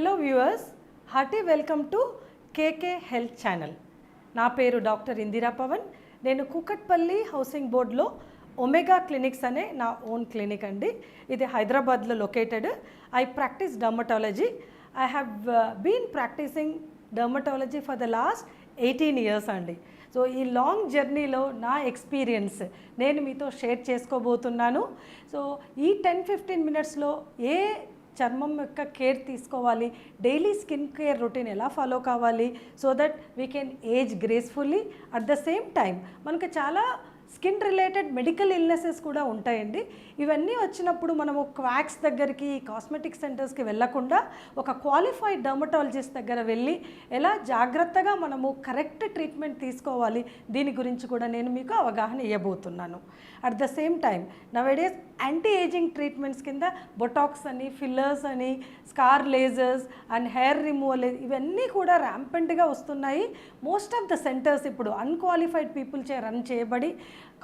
Hello viewers hearty welcome to KK health channel నా పేరు doctor Indira Pawan. నేను కూకట్పల్లి హౌసింగ్ బోర్డ్లో ఒమేగా క్లినిక్స్ అనే నా ఓన్ క్లినిక్ అండి. ఇది హైదరాబాద్లో located I practice dermatology I have been practicing dermatology for the last eighteen years అండి. సో ఈ లాంగ్ జర్నీలో నా ఎక్స్పీరియన్స్ నేను మీతో షేర్ చేసుకోబోతున్నాను. సో ఈ టెన్ ఫిఫ్టీన్ మినిట్స్లో ఏ చర్మం యొక్క కేర్ తీసుకోవాలి. డైలీ స్కిన్ కేర్ రొటీన్ ఎలా ఫాలో కావాలి? So that we can age gracefully at the same time మనకు చాలా స్కిన్ రిలేటెడ్ మెడికల్ ఇల్నెసెస్ కూడా ఉంటాయండి. ఇవన్నీ వచ్చినప్పుడు మనము క్వాక్స్ దగ్గరికి కాస్మెటిక్ సెంటర్స్కి వెళ్ళకుండా ఒక క్వాలిఫైడ్ డర్మటాలజిస్ట్ దగ్గర వెళ్ళి ఎలా జాగ్రత్తగా మనము కరెక్ట్ ట్రీట్మెంట్ తీసుకోవాలి దీని గురించి కూడా నేను మీకు అవగాహన ఇవ్వబోతున్నాను at the same time nowadays anti ageing treatments కింద బొటాక్స్ అని ఫిల్లర్స్ అని scar lasers and hair removal ఇవన్నీ కూడా ర్యాంపెంట్గా వస్తున్నాయి. మోస్ట్ ఆఫ్ ద సెంటర్స్ ఇప్పుడు అన్క్వాలిఫైడ్ పీపుల్చే రన్ చేయబడి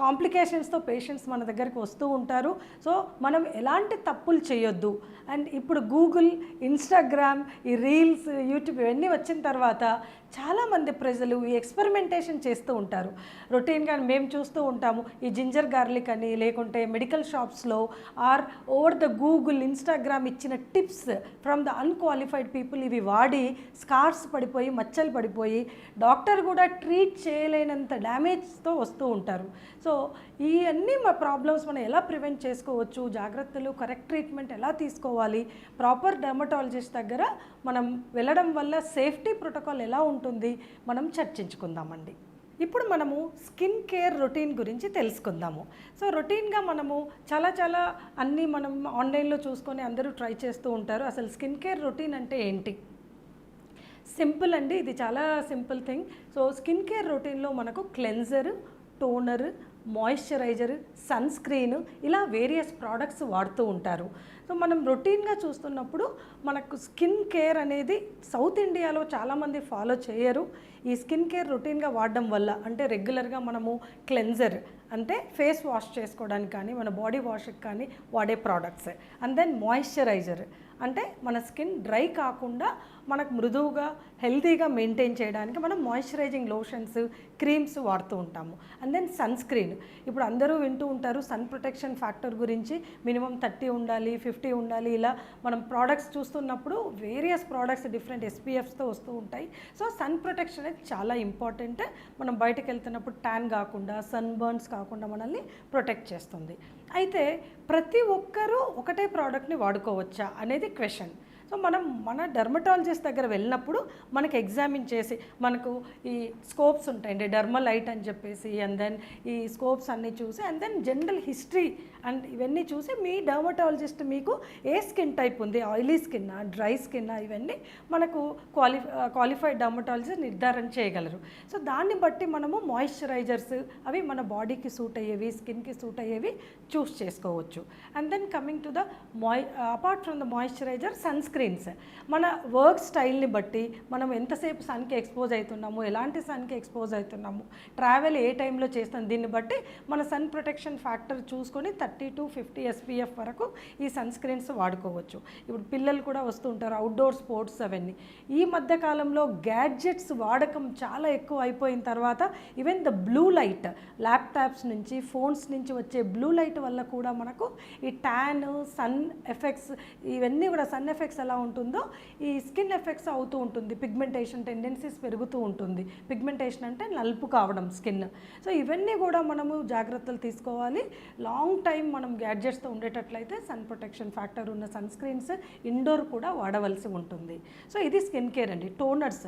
కాంప్లికేషన్స్తో పేషెంట్స్ మన దగ్గరికి వస్తూ ఉంటారు. సో మనం ఎలాంటి తప్పులు చేయొద్దు. అండ్ ఇప్పుడు గూగుల్ ఇన్స్టాగ్రామ్ ఈ రీల్స్ యూట్యూబ్ ఇవన్నీ వచ్చిన తర్వాత చాలామంది ప్రజలు ఈ ఎక్స్పెరిమెంటేషన్ చేస్తూ ఉంటారు. రొటీన్గా మేము చూస్తూ ఉంటాము. ఈ జింజర్ గార్లిక్ అని లేకుంటే మెడికల్ షాప్స్లో or over the Google Instagram ఇచ్చిన tips from the unqualified people ఇవి వాడి స్కార్స్ పడిపోయి మచ్చలు పడిపోయి డాక్టర్ కూడా ట్రీట్ చేయలేనంత డ్యామేజ్తో వస్తూ ఉంటారు. సో ఇవన్నీ మా ప్రాబ్లమ్స్ మనం ఎలా ప్రివెంట్ చేసుకోవచ్చు? జాగ్రత్తలు కరెక్ట్ ట్రీట్మెంట్ ఎలా తీసుకోవాలి? ప్రాపర్ డర్మటాలజిస్ట్ దగ్గర మనం వెళ్ళడం వల్ల సేఫ్టీ ప్రోటోకాల్ ఎలా ఉంటుంది? మనం చర్చించుకుందామండి. ఇప్పుడు మనము స్కిన్ కేర్ రొటీన్ గురించి తెలుసుకుందాము. సో రొటీన్గా మనము చాలా చాలా అన్నీ మనం ఆన్లైన్లో చూసుకొని అందరూ ట్రై చేస్తూ ఉంటారు. అసలు స్కిన్ కేర్ రొటీన్ అంటే ఏంటి? సింపుల్ అండి. ఇది చాలా simple thing. So skin care రొటీన్లో మనకు cleanser toner moisturiser sunscreen ఇలా వేరియస్ ప్రోడక్ట్స్ వాడుతూ ఉంటారు. సో మనం రొటీన్గా చూస్తున్నప్పుడు మనకు స్కిన్ కేర్ అనేది సౌత్ ఇండియాలో చాలామంది ఫాలో చేయరు. ఈ స్కిన్ కేర్ రొటీన్గా వాడడం వల్ల అంటే రెగ్యులర్గా మనము క్లెన్జర్ అంటే ఫేస్ వాష్ చేసుకోవడానికి కానీ మన బాడీ వాష్కి కానీ వాడే ప్రోడక్ట్స్ అండ్ దెన్ మాయిశ్చరైజర్ అంటే మన స్కిన్ డ్రై కాకుండా మనకు మృదువుగా హెల్తీగా మెయింటైన్ చేయడానికి మనం మాయిశ్చరైజింగ్ లోషన్స్ క్రీమ్స్ వాడుతూ ఉంటాము. అండ్ దెన్ సన్ స్క్రీన్ ఇప్పుడు అందరూ వింటూ ఉంటారు సన్ ప్రొటెక్షన్ ఫ్యాక్టర్ గురించి. మినిమం థర్టీ ఉండాలి ఫిఫ్టీ ఉండాలి ఇలా మనం ప్రోడక్ట్స్ చూస్తున్నప్పుడు వేరియస్ ప్రోడక్ట్స్ డిఫరెంట్ ఎస్పీఎఫ్స్తో వస్తూ ఉంటాయి. సో సన్ ప్రొటెక్షన్ అనేది చాలా ఇంపార్టెంట్. మనం బయటకు వెళ్తున్నప్పుడు ట్యాన్ కాకుండా సన్ బర్న్స్ కాకుండా మనల్ని ప్రొటెక్ట్ చేస్తుంది. అయితే ప్రతి ఒక్కరూ ఒకటే ప్రోడక్ట్ని వాడుకోవచ్చా అనేది క్వశ్చన్. సో మనం మన డర్మటాలజిస్ట్ దగ్గర వెళ్ళినప్పుడు మనకు ఎగ్జామిన్ చేసి మనకు ఈ స్కోప్స్ ఉంటాయండి డర్మలైట్ అని చెప్పేసి అండ్ దెన్ ఈ స్కోప్స్ అన్నీ చూసి and then general history and ఇవన్నీ చూసి మీ డర్మటాలజిస్ట్ మీకు ఏ స్కిన్ టైప్ ఉంది? ఆయిలీ స్కిన్ డ్రై స్కిన్ ఇవన్నీ మనకు క్వాలి క్వాలిఫైడ్ డర్మటాలజిస్ట్ నిర్ధారణ చేయగలరు. సో దాన్ని బట్టి మనము మాయిశ్చరైజర్స్ అవి మన బాడీకి సూట్ అయ్యేవి స్కిన్కి సూట్ అయ్యేవి చూస్ చేసుకోవచ్చు. And then coming to the మాయి apart from the moisturiser sunscreens మన వర్క్ స్టైల్ని బట్టి మనం ఎంతసేపు సన్కి ఎక్స్పోజ్ అవుతున్నాము ఎలాంటి సన్కి ఎక్స్పోజ్ అవుతున్నాము ట్రావెల్ ఏ టైంలో చేస్తాం దీన్ని బట్టి మన సన్ ప్రొటెక్షన్ ఫ్యాక్టర్ చూసుకొని thirty thirty to fifty SPF వరకు ఈ సన్ స్క్రీన్స్ వాడుకోవచ్చు. ఇప్పుడు పిల్లలు కూడా వస్తూ ఉంటారు అవుట్డోర్ స్పోర్ట్స్ అవన్నీ. ఈ మధ్య కాలంలో గ్యాడ్జెట్స్ వాడకం చాలా ఎక్కువ అయిపోయిన తర్వాత even the blue light laptops నుంచి ఫోన్స్ నుంచి వచ్చే బ్లూ లైట్ వల్ల కూడా మనకు ఈ ట్యాన్ సన్ ఎఫెక్ట్స్ ఇవన్నీ కూడా సన్ ఎఫెక్ట్స్ ఎలా ఉంటుందో ఈ స్కిన్ ఎఫెక్ట్స్ అవుతూ ఉంటుంది. పిగ్మెంటేషన్ టెండెన్సీస్ పెరుగుతూ ఉంటుంది. పిగ్మెంటేషన్ అంటే నలుపు కావడం స్కిన్ సో ఇవన్నీ కూడా మనము జాగ్రత్తలు తీసుకోవాలి. లాంగ్ టైం మనం గ్యాడ్జెట్స్తో ఉండేటట్లయితే సన్ ప్రొటెక్షన్ ఫ్యాక్టర్ ఉన్న సన్ స్క్రీన్స్ ఇండోర్ కూడా వాడవలసి ఉంటుంది. సో ఇది స్కిన్ కేర్ అండి. టోనర్స్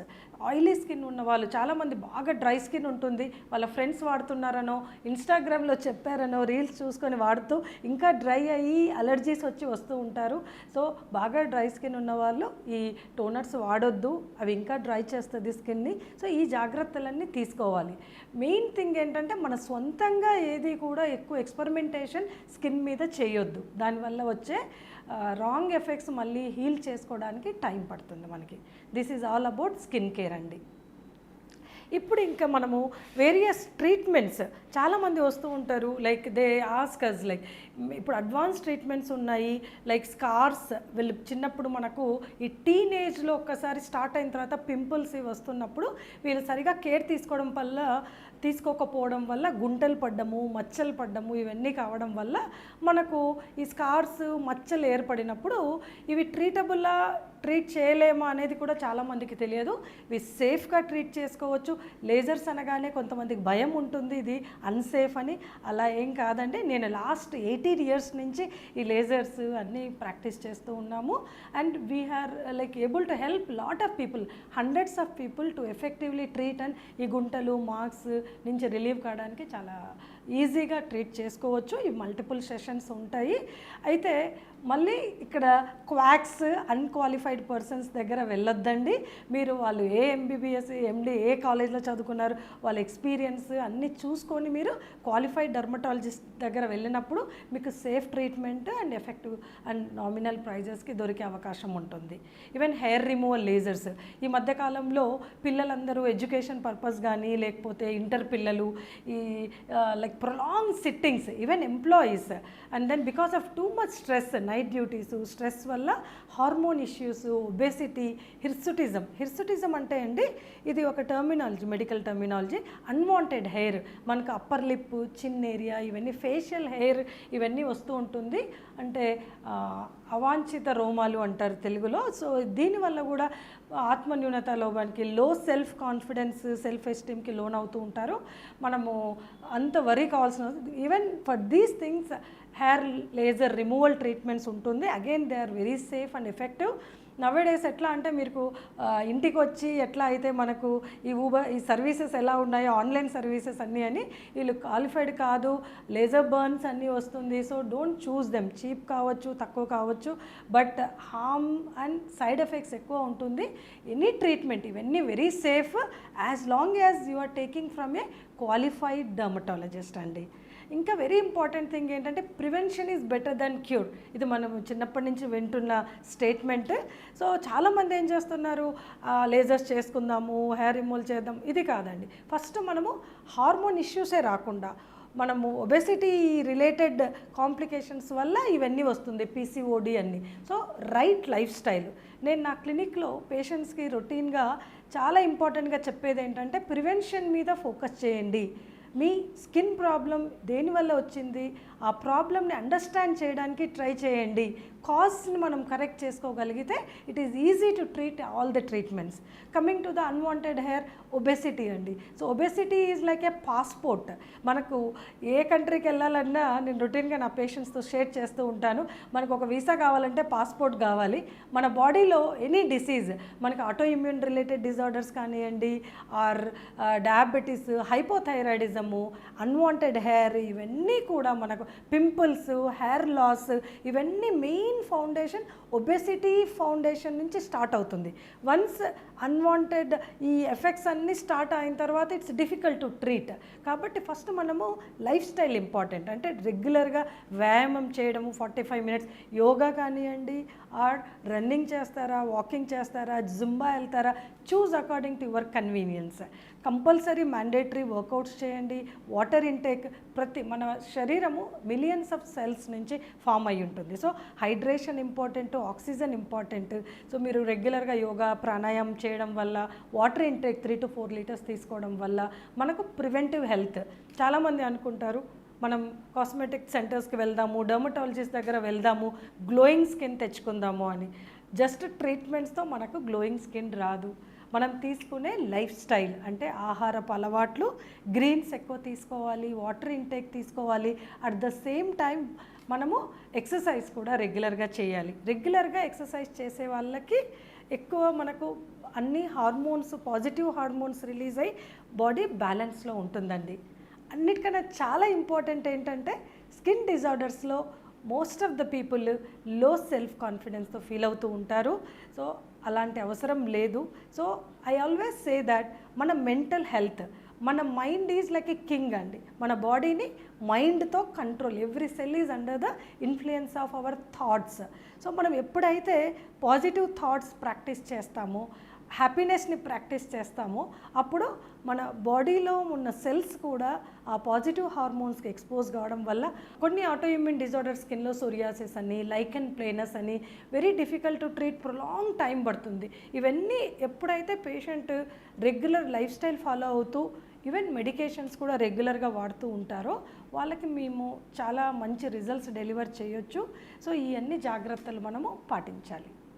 ఆయిలీ స్కిన్ ఉన్న వాళ్ళు చాలామంది బాగా డ్రై స్కిన్ ఉంటుంది. వాళ్ళ ఫ్రెండ్స్ వాడుతున్నారనో ఇన్స్టాగ్రామ్లో చెప్పారనో రీల్స్ చూసుకొని వాడుతూ ఇంకా డ్రై అయ్యి అలర్జీస్ వచ్చి వస్తూ ఉంటారు. సో బాగా డ్రై స్కిన్ ఉన్న వాళ్ళు ఈ టోనర్స్ వాడొద్దు. అవి ఇంకా డ్రై చేస్తుంది స్కిన్ని సో ఈ జాగ్రత్తలన్నీ తీసుకోవాలి. మెయిన్ థింగ్ ఏంటంటే మన సొంతంగా ఏది కూడా ఎక్కువ ఎక్స్పెరిమెంటేషన్ స్కిన్ మీద చేయొద్దు. దానివల్ల వచ్చే రాంగ్ ఎఫెక్ట్స్ మళ్ళీ హీల్ చేసుకోవడానికి టైం పడుతుంది మనకి. This is all about skin care అండి. ఇప్పుడు ఇంకా మనము వేరియస్ ట్రీట్మెంట్స్. చాలామంది వస్తూ ఉంటారు లైక్ దే ఆస్కర్స్ లైక్ ఇప్పుడు అడ్వాన్స్ ట్రీట్మెంట్స్ ఉన్నాయి. లైక్ స్కార్స్ వీళ్ళు చిన్నప్పుడు మనకు ఈ టీనేజ్లో ఒక్కసారి స్టార్ట్ అయిన తర్వాత పింపుల్స్ ఇవి వస్తున్నప్పుడు వీళ్ళు సరిగా కేర్ తీసుకోవడం వల్ల తీసుకోకపోవడం వల్ల గుంటలు పడ్డము మచ్చలు పడ్డము ఇవన్నీ కావడం వల్ల మనకు ఈ స్కార్స్ మచ్చలు ఏర్పడినప్పుడు ఇవి ట్రీటబుల్లా ట్రీట్ చేయలేమా అనేది కూడా చాలామందికి తెలియదు. ఇవి సేఫ్గా ట్రీట్ చేసుకోవచ్చు. లేజర్స్ అనగానే కొంతమందికి భయం ఉంటుంది. ఇది అన్సేఫ్ అని. అలా ఏం కాదండి. నేను లాస్ట్ ఎయిటీన్ ఇయర్స్ నుంచి ఈ లేజర్స్ అన్నీ ప్రాక్టీస్ చేస్తూ ఉన్నాము. And we are like able to help lot of people hundreds of people to effectively treat and ఈ గుంటలు మార్క్స్ నుంచి రిలీవ్ కావడానికి చాలా ఈజీగా ట్రీట్ చేసుకోవచ్చు. ఈ మల్టిపుల్ సెషన్స్ ఉంటాయి. అయితే మళ్ళీ ఇక్కడ క్వాక్స్ అన్క్వాలిఫైడ్ పర్సన్స్ దగ్గర వెళ్ళొద్దండి. మీరు వాళ్ళు ఏ ఎంబీబీఎస్ ఎండి ఏ కాలేజ్లో చదువుకున్నారు వాళ్ళ ఎక్స్పీరియన్స్ అన్నీ చూసుకొని మీరు క్వాలిఫైడ్ డర్మటాలజిస్ట్ దగ్గర వెళ్ళినప్పుడు మీకు safe treatment and effective and nominal ప్రైజెస్కి దొరికే అవకాశం ఉంటుంది. ఈవెన్ హెయిర్ రిమూవల్ లేజర్స్ ఈ మధ్యకాలంలో పిల్లలందరూ ఎడ్యుకేషన్ పర్పస్ కానీ లేకపోతే ఇంటర్ పిల్లలు ఈ like prolong sittings even employees and then because of too much stress night duties stress వల్ల hormone issues obesity hirsutism. Hirsutism అంటే అండి ఇది ఒక terminology medical terminology. Unwanted hair మనకు అప్పర్ లిప్ చిన్ ఏరియా ఇవన్నీ ఫేషియల్ హెయిర్ ఇవన్నీ వస్తూ ఉంటుంది. అంటే అవాంఛిత రోమాలు అంటారు తెలుగులో. సో దీనివల్ల కూడా ఆత్మన్యూనత లోపానికి లో సెల్ఫ్ కాన్ఫిడెన్స్ సెల్ఫ్ ఎస్టీమ్కి లోన్ అవుతూ ఉంటారు. మనము అంత వరీ కావాల్సిన even for these things hair laser removal treatments ఉంటుంది. Again they are very safe and effective nowadays ఎట్లా అంటే మీకు ఇంటికి వచ్చి ఎట్లా అయితే మనకు ఈ ఊబర్ ఈ సర్వీసెస్ ఎలా ఉన్నాయో ఆన్లైన్ సర్వీసెస్ అన్నీ అని వీళ్ళు క్వాలిఫైడ్ కాదు లేజర్ బర్న్స్ అన్నీ వస్తుంది. So don't choose them cheap కావచ్చు తక్కువ కావచ్చు but harm and side effects ఎక్కువ ఉంటుంది. ఎనీ ట్రీట్మెంట్ ఇవన్నీ very safe as long as you are taking from a qualified dermatologist అండి. ఇంకా వెరీ ఇంపార్టెంట్ థింగ్ ఏంటంటే prevention is better than cure ఇది మనం చిన్నప్పటి నుంచి వింటున్న స్టేట్మెంట్ సో చాలామంది ఏం చేస్తున్నారు? లేజర్స్ చేసుకుందాము హెయిర్ రిమూవల్ చేద్దాం. ఇది కాదండి. ఫస్ట్ మనము హార్మోన్ ఇష్యూసే రాకుండా మనము ఒబెసిటీ రిలేటెడ్ కాంప్లికేషన్స్ వల్ల ఇవన్నీ వస్తుంది పీసీఓడి అన్ని. సో రైట్ లైఫ్ స్టైల్ నేను నా క్లినిక్లో పేషెంట్స్కి రొటీన్గా చాలా ఇంపార్టెంట్గా చెప్పేది ఏంటంటే ప్రివెన్షన్ మీద ఫోకస్ చేయండి. మీ స్కిన్ ప్రాబ్లం దేనివల్ల వచ్చింది? ఆ ప్రాబ్లమ్ని అండర్స్టాండ్ చేయడానికి ట్రై చేయండి. కాజ్ని మనం కరెక్ట్ చేసుకోగలిగితే it is easy to treat all the treatments coming to the unwanted hair obesity అండి. So obesity is like a passport మనకు ఏ కంట్రీకి వెళ్ళాలన్నా నేను రొటీన్గా నా పేషెంట్స్తో షేర్ చేస్తూ ఉంటాను. మనకు ఒక వీసా కావాలంటే పాస్పోర్ట్ కావాలి. మన బాడీలో ఎనీ డిసీజ్ మనకు ఆటో ఇమ్యూన్ రిలేటెడ్ డిజార్డర్స్ కానివ్వండి or diabetes hypothyroidism unwanted hair ఇవన్నీ కూడా మనకు పింపుల్స్ హెయిర్ లాస్ ఇవన్నీ మెయిన్ ఫౌండేషన్ ఒబెసిటీ ఫౌండేషన్ నుంచి స్టార్ట్ అవుతుంది. వన్స్ అన్వాంటెడ్ ఈ ఎఫెక్ట్స్ అన్నీ స్టార్ట్ అయిన తర్వాత ఇట్స్ డిఫికల్ట్ టు ట్రీట్ కాబట్టి ఫస్ట్ మనము లైఫ్ స్టైల్ ఇంపార్టెంట్ అంటే రెగ్యులర్గా వ్యాయామం చేయడము ఫార్టీ ఫైవ్ మినిట్స్ యోగా కానివ్వండి ఆర్ రన్నింగ్ చేస్తారా వాకింగ్ చేస్తారా జుంబా వెళ్తారా choose according to your convenience. Compulsory mandatory workouts చేయండి. వాటర్ ఇంటేక్ ప్రతి మన శరీరము మిలియన్స్ ఆఫ్ సెల్స్ నుంచి ఫామ్ అయి ఉంటుంది. So hydration important oxygen important. So మీరు రెగ్యులర్గా యోగా ప్రాణాయామం చేయడం వల్ల water intake three to four litres తీసుకోవడం వల్ల మనకు ప్రివెంటివ్ హెల్త్. చాలామంది అనుకుంటారు మనం కాస్మెటిక్ సెంటర్స్కి వెళ్దాము డర్మటాలజిస్ట్ దగ్గర వెళ్దాము గ్లోయింగ్ స్కిన్ తెచ్చుకుందాము అని. జస్ట్ ట్రీట్మెంట్స్తో మనకు గ్లోయింగ్ స్కిన్ రాదు. మనం తీసుకునే లైఫ్ స్టైల్ అంటే ఆహారపు అలవాట్లు గ్రీన్స్ ఎక్కువ తీసుకోవాలి వాటర్ ఇంటేక్ తీసుకోవాలి. అట్ ద సేమ్ టైం మనము ఎక్సర్సైజ్ కూడా రెగ్యులర్గా చేయాలి. రెగ్యులర్గా ఎక్సర్సైజ్ చేసే వాళ్ళకి ఎక్కువ మనకు అన్ని హార్మోన్స్ పాజిటివ్ హార్మోన్స్ రిలీజ్ అయ్యి బాడీ బ్యాలెన్స్లో ఉంటుందండి. అన్నిటికన్నా చాలా ఇంపార్టెంట్ ఏంటంటే స్కిన్ డిజార్డర్స్లో మోస్ట్ ఆఫ్ ద పీపుల్లో సెల్ఫ్ కాన్ఫిడెన్స్తో ఫీల్ అవుతూ ఉంటారు. సో అలాంటి అవసరం లేదు. So I always say that మన మెంటల్ హెల్త్ మన mind is like a king అండి. మన బాడీని మైండ్తో control every cell is under the influence of our thoughts. So మనం ఎప్పుడైతే పాజిటివ్ థాట్స్ ప్రాక్టీస్ చేస్తామో హ్యాపీనెస్ని ప్రాక్టీస్ చేస్తామో. అప్పుడు మన బాడీలో ఉన్న సెల్స్ కూడా ఆ పాజిటివ్ హార్మోన్స్కి ఎక్స్పోజ్ కావడం వల్ల కొన్ని ఆటోఇమ్యూన్ డిజార్డర్ స్కిన్లో సోరియాసిస్ అని లైకెన్ ప్లేనస్ అని very difficult to treat prolong time పడుతుంది. ఇవన్నీ ఎప్పుడైతే patient regular life style follow అవుతూ ఈవెన్ మెడికేషన్స్ కూడా రెగ్యులర్గా వాడుతూ ఉంటారో వాళ్ళకి మేము చాలా మంచి రిజల్ట్స్ డెలివర్ చేయొచ్చు. సో ఇవన్నీ జాగ్రత్తలు మనము పాటించాలి.